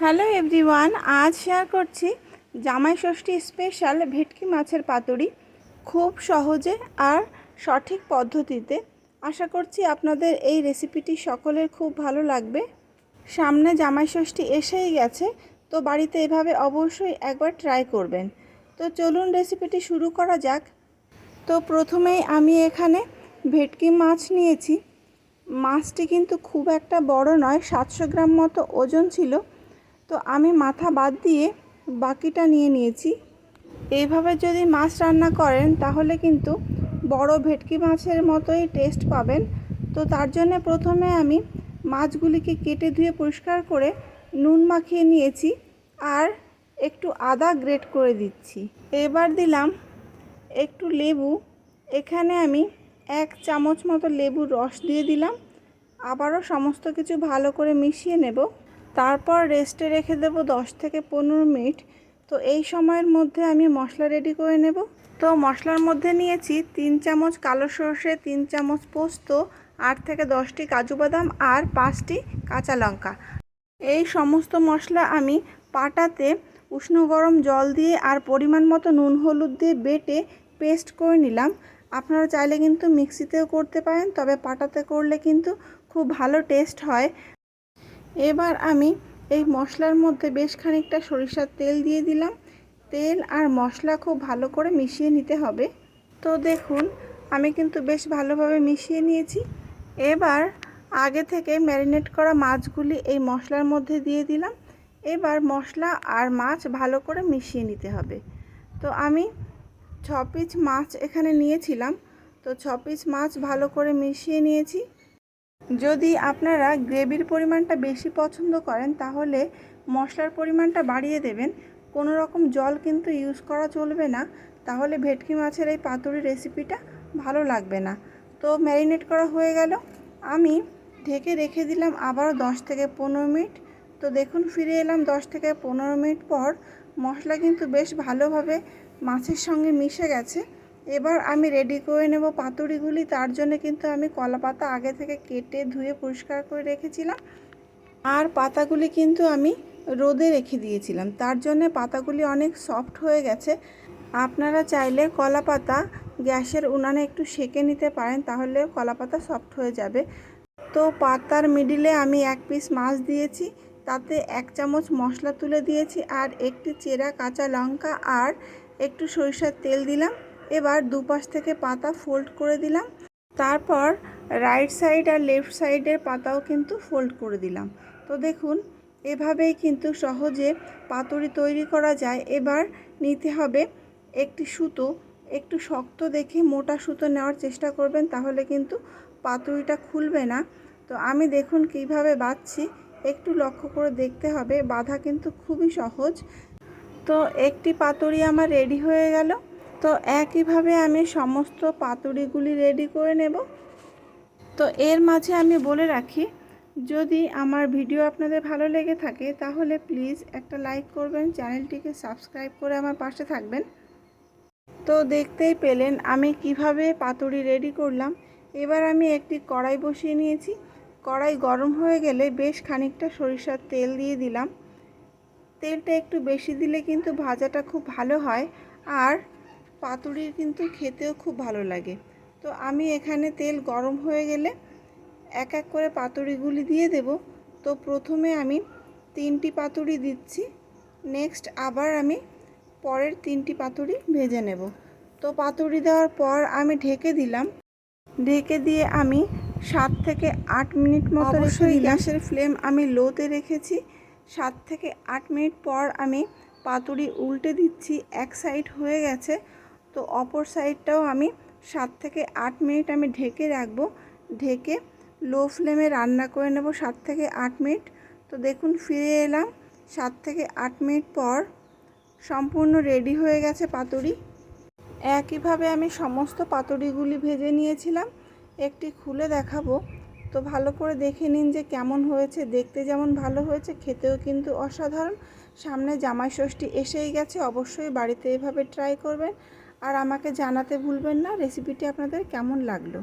Hello everyone, আজ share করছি জামাই ষষ্ঠী স্পেশাল ভেটকি মাছের পাতুরি। খুব সহজে আর সঠিক পদ্ধতিতে আশা করছি আপনাদের এই রেসিপিটি সকলের খুব ভালো লাগবে। সামনে জামাই ষষ্ঠী এসেই গেছে, তো বাড়িতে এভাবে অবশ্যই একবার ট্রাই করবেন। তো চলুন রেসিপিটি শুরু করা যাক। তো প্রথমেই আমি এখানে ভেটকি মাছ নিয়েছি। মাছটি কিন্তু খুব একটা বড় নয়, সাতশো গ্রাম মতো ওজন ছিল। তো আমি মাথা বাদ দিয়ে বাকিটা নিয়ে নিয়েছি। এইভাবে যদি মাছ রান্না করেন, তাহলে কিন্তু বড় ভেটকি মাছের মতোই টেস্ট পাবেন। তো তার জন্য প্রথমে আমি মাছগুলিকে কেটে ধুয়ে পরিষ্কার করে নুন মাখিয়ে নিয়েছি আর একটু আদা গ্রেট করে দিচ্ছি। এবার দিলাম একটু লেবু। এখানে আমি এক চামচ মতো লেবুর রস দিয়ে দিলাম। আবারও সমস্ত কিছু ভালো করে মিশিয়ে নেব। তারপর রেস্টে রেখে দেবো দশ থেকে পনেরো মিনিট। তো এই সময়ের মধ্যে আমি মশলা রেডি করে নেব। তো মশলার মধ্যে নিয়েছি তিন চামচ কালো সর্ষে, তিন চামচ পোস্ত, আট থেকে দশটি কাজু বাদাম আর পাঁচটি কাঁচা লঙ্কা। এই সমস্ত মশলা আমি পাটাতে উষ্ণ গরম জল দিয়ে আর পরিমাণ মতো নুন হলুদ দিয়ে বেটে পেস্ট করে নিলাম। আপনারা চাইলে কিন্তু মিক্সিতেও করতে পারেন, তবে পাটাতে করলে কিন্তু খুব ভালো টেস্ট হয়। এবার আমি এই মশলার মধ্যে বেশ খানিকটা সরিষার তেল দিয়ে দিলাম। তেল আর মশলা খুব ভালো করে মিশিয়ে নিতে হবে। তো দেখুন, আমি কিন্তু বেশ ভালোভাবে মিশিয়ে নিয়েছি। এবার আগে থেকে ম্যারিনেট করা মাছগুলি এই মশলার মধ্যে দিয়ে দিলাম। এবার মশলা আর মাছ ভালো করে মিশিয়ে নিতে হবে। তো আমি ছ পিস মাছ এখানে নিয়েছিলাম। তো ছ পিস মাছ ভালো করে মিশিয়ে নিয়েছি। যদি আপনারা গ্রেভির পরিমাণটা বেশি পছন্দ করেন, তাহলে মশলার পরিমাণটা বাড়িয়ে দেবেন। কোনো রকম জল কিন্তু ইউজ করা চলবে না। তাহলে ভেটকি মাছের এই পাতুরি রেসিপিটা ভালো লাগবে না। তো ম্যারিনেট করা হয়ে গেল। আমি ঢেকে রেখে দিলাম আবারও দশ থেকে পনেরো মিনিট। তো দেখুন, ফিরে এলাম দশ থেকে পনেরো মিনিট পর। মশলা কিন্তু বেশ ভালোভাবে মাছের সঙ্গে মিশে গেছে। এবার আমি রেডি করে নেব পাতুরিগুলি। তার জন্য কিন্তু আমি কলা পাতা আগে থেকে কেটে ধুয়ে পরিষ্কার করে রেখেছিলাম। আর পাতাগুলি কিন্তু আমি রোদে রেখে দিয়েছিলাম। তার জন্য পাতাগুলি অনেক সফট হয়ে গেছে। আপনারা চাইলে কলা পাতা গ্যাসের উনানে একটু সেকে নিতে পারেন, তাহলে কলা পাতা সফট হয়ে যাবে। তো পাতার মিডিলে আমি এক পিস মাছ দিয়েছি। তাতে এক চামচ মশলা তুলে দিয়েছি। আর একটি চেরা কাঁচা লঙ্কা আর একটু সরিষার তেল দিলাম। এবার দুপাশ থেকে পাতা ফোল্ড করে দিলাম। তারপর রাইট সাইড আর লেফট সাইডের পাতাও কিন্তু ফোল্ড করে দিলাম। তো দেখুন, এভাবেই কিন্তু সহজে পাতুরি তৈরি করা যায়। এবার নিতে হবে একটি সুতো। একটু শক্ত দেখে মোটা সুতো নেওয়ার চেষ্টা করবেন, তাহলে কিন্তু পাতুরিটা খুলবে না। তো আমি দেখুন কীভাবে বাঁধছি। একটু লক্ষ্য করে দেখতে হবে, বাঁধা কিন্তু খুবই সহজ। তো একটি পাতুরি আমার রেডি হয়ে গেল। তো একইভাবে আমি সমস্ত পাতুড়িগুলি রেডি করে নেব। তো এর মাঝে আমি বলে রাখি, যদি আমার ভিডিও আপনাদের ভালো লেগে থাকে, তাহলে প্লিজ একটা লাইক করবেন চ্যানেলটিকে সাবস্ক্রাইব করে আমার পাশে থাকবেন। তো দেখতেই পেলেন আমি কীভাবে পাতুড়ি রেডি করলাম। এবার আমি একটি কড়াই বসিয়ে নিয়েছি। কড়াই গরম হয়ে গেলে বেশ খানিকটা সরিষার তেল দিয়ে দিলাম। তেলটা একটু বেশি দিলে কিন্তু ভাজাটা খুব ভালো হয়। আর পাতুরির কিন্তু খেতেও খুব ভালো লাগে। তো আমি এখানে তেল গরম হয়ে গেলে এক এক করে পাতুরিগুলি দিয়ে দেব। তো প্রথমে আমি তিনটি পাতুরি দিচ্ছি। নেক্সট আবার আমি পরের তিনটি পাতুরি ভেজে নেব। তো পাতুরি দেওয়ার পর আমি ঢেকে দিলাম। ঢেকে দিয়ে আমি সাত থেকে আট মিনিট মতো অবশ্যই গ্যাসের ফ্লেম আমি লোতে রেখেছি। সাত থেকে আট মিনিট পর আমি পাতুরি উল্টে দিচ্ছি। এক সাইড হয়ে গেছে। তো অপর সাইডটাও আমি সাত থেকে আট মিনিট আমি ঢেকে রাখব। ঢেকে লো ফ্লেমে রান্না করে নেব সাত থেকে আট মিনিট। তো দেখুন ফিরে এলাম। সাত থেকে আট মিনিট পর সম্পূর্ণ রেডি হয়ে গেছে পাতুরি। একইভাবে আমি সমস্ত পাতুরিগুলি ভেজে নিয়েছিলাম। একটি খুলে দেখাবো। তো ভালো করে দেখে নিন যে কেমন হয়েছে। দেখতে যেমন ভালো হয়েছে, খেতেও কিন্তু অসাধারণ। সামনে জামাই ষষ্ঠী এসেই গেছে। অবশ্যই বাড়িতে এভাবে ট্রাই করবেন। আর আমাকে জানাতে ভুলবেন না রেসিপিটি আপনাদের কেমন লাগল?